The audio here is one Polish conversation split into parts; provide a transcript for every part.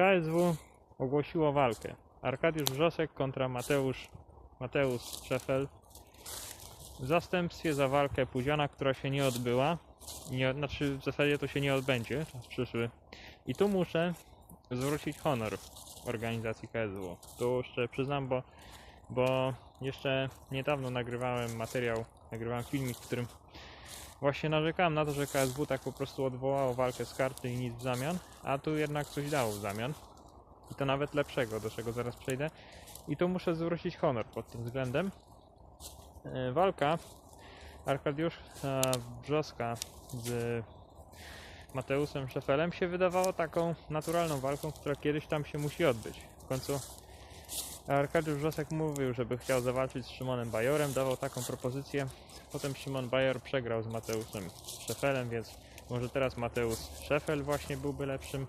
KSW ogłosiło walkę. Arkadiusz Wrzosek kontra Mateusz, Mateusz Szefel. W zastępstwie za walkę Pudziana, która się nie odbyła. Nie, znaczy w zasadzie to się nie odbędzie, przyszły. I tu muszę zwrócić honor organizacji KSW. Tu jeszcze przyznam, bo, bo jeszcze niedawno nagrywałem materiał, nagrywałem filmik, w którym właśnie narzekałem na to, że KSW tak po prostu odwołało walkę z karty i nic w zamian, a tu jednak coś dało w zamian. I to nawet lepszego, do czego zaraz przejdę. I tu muszę zwrócić honor pod tym względem. E, Walka Arkadiusza Brzoska z Mateusem Szefelem się wydawała taką naturalną walką, która kiedyś tam się musi odbyć. W końcu Arkadiusz Wrzosek mówił, żeby chciał zawalczyć z Szymonem Bajorem, dawał taką propozycję. Potem Szymon Bajor przegrał z Mateuszem Szefelem, więc może teraz Mateusz Szefel właśnie byłby lepszym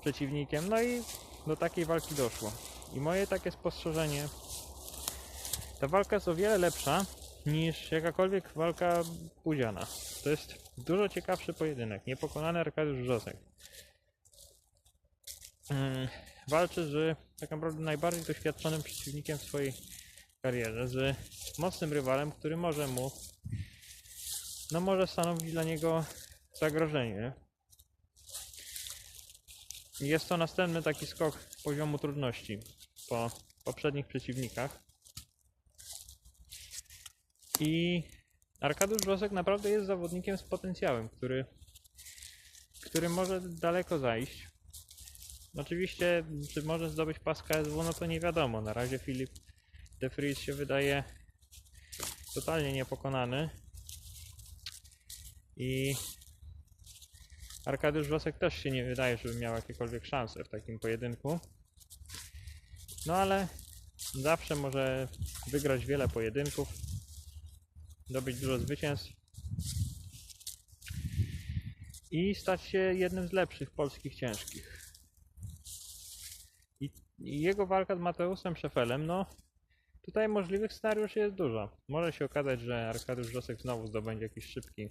przeciwnikiem. No i do takiej walki doszło. I moje takie spostrzeżenie, ta walka jest o wiele lepsza niż jakakolwiek walka Pudziana. To jest dużo ciekawszy pojedynek. Niepokonany Arkadiusz Wrzosek. Mm, walczy z tak naprawdę najbardziej doświadczonym przeciwnikiem w swojej karierze, z mocnym rywalem, który może mu no może stanowić dla niego zagrożenie. Jest to następny taki skok poziomu trudności po poprzednich przeciwnikach. I Arkadiusz Wrzosek naprawdę jest zawodnikiem z potencjałem, który, który może daleko zajść. Oczywiście, czy może zdobyć pas KSW, no to nie wiadomo. Na razie Filip de Vries się wydaje totalnie niepokonany. I Arkadiusz Wosek też się nie wydaje, żeby miał jakiekolwiek szanse w takim pojedynku. No ale zawsze może wygrać wiele pojedynków, zdobyć dużo zwycięstw i stać się jednym z lepszych polskich ciężkich. Jego walka z Mateusem Szefelem, no tutaj możliwych scenariuszy jest dużo. Może się okazać, że Arkadiusz Wrzosek znowu zdobędzie jakiś szybki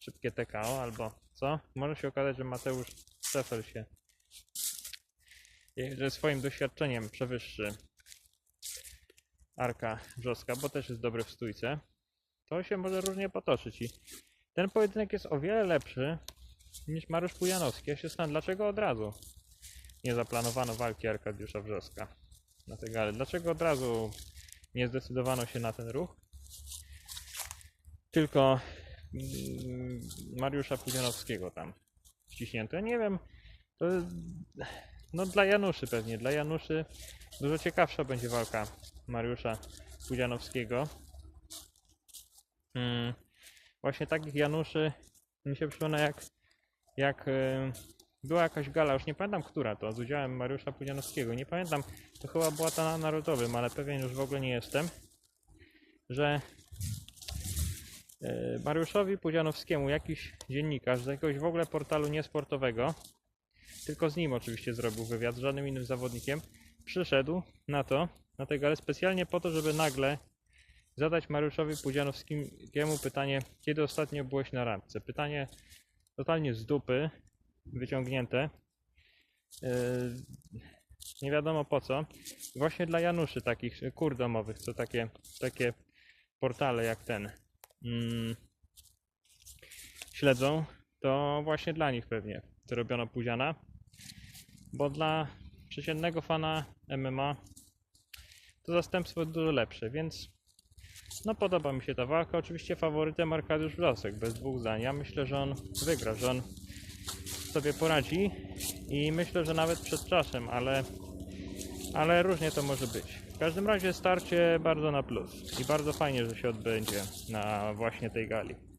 szybkie TKO albo co? Może się okazać, że Mateusz Szefel się że swoim doświadczeniem przewyższy Arka Wrzoska, bo też jest dobry w stójce. To się może różnie potoczyć i ten pojedynek jest o wiele lepszy niż Mariusz Pujanowski. Ja się zastanawiam, dlaczego od razu nie zaplanowano walki Arkadiusza Wrzoska na tej. Dlaczego od razu nie zdecydowano się na ten ruch? Tylko mm, Mariusza Pudzianowskiego tam wciśnięto. Ja nie wiem, to no dla Januszy pewnie, dla Januszy dużo ciekawsza będzie walka Mariusza Pudzianowskiego. Mm, właśnie takich Januszy mi się przypomina jak, jak była jakaś gala, już nie pamiętam która to, z udziałem Mariusza Pudzianowskiego, nie pamiętam, to chyba była ta na Narodowym, ale pewien już w ogóle nie jestem, że E, Mariuszowi Pudzianowskiemu jakiś dziennikarz z jakiegoś w ogóle portalu niesportowego, tylko z nim oczywiście zrobił wywiad, z żadnym innym zawodnikiem, przyszedł na to, na tę galę specjalnie po to, żeby nagle zadać Mariuszowi Pudzianowskiemu pytanie, kiedy ostatnio byłeś na randce. Pytanie totalnie z dupy, wyciągnięte. E, Nie wiadomo po co. Właśnie dla Januszy takich kur domowych, co takie, takie portale jak ten mm, śledzą, to właśnie dla nich pewnie zrobiono Puziana. Bo dla przeciętnego fana MMA to zastępstwo dużo lepsze, więc no podoba mi się ta walka. Oczywiście faworytem Arkadiusz Wrosek, bez dwóch zdań. Ja myślę, że on wygra, że on sobie poradzi i myślę, że nawet przed czasem, ale, ale różnie to może być. W każdym razie starcie bardzo na plus i bardzo fajnie, że się odbędzie na właśnie tej gali.